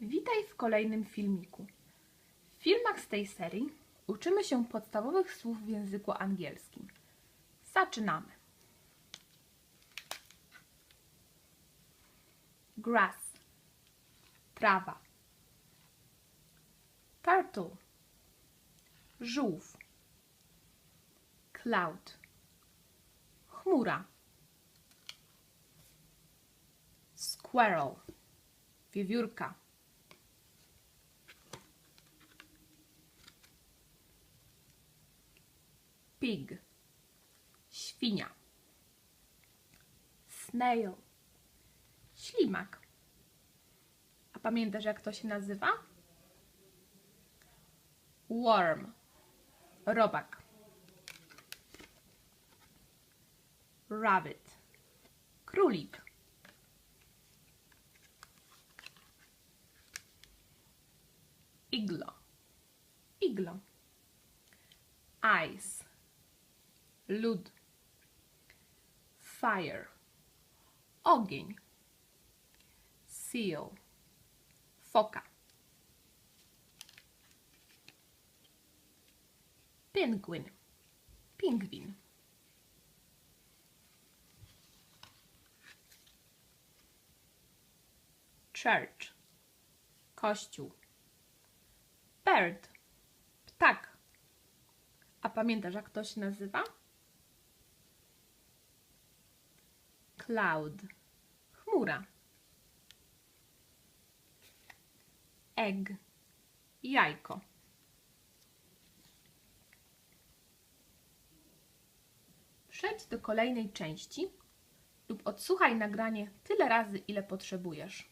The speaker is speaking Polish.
Witaj w kolejnym filmiku. W filmach z tej serii uczymy się podstawowych słów w języku angielskim. Zaczynamy. Grass. Trawa. Turtle. Żółw. Cloud. Chmura. Squirrel. Wiewiórka. Pig. Świnia. Snail. Ślimak. A pamiętasz, jak to się nazywa? Worm. Robak. Rabbit. Królik. Iglo. Iglo. Ice. Lód. Fire. Ogień. Seal. Foka. Penguin. Pingwin. Church. Kościół. Bird. Ptak. A pamiętasz, jak to się nazywa? Cloud. Chmura. Egg. Jajko. Przejdź do kolejnej części lub odsłuchaj nagranie tyle razy, ile potrzebujesz.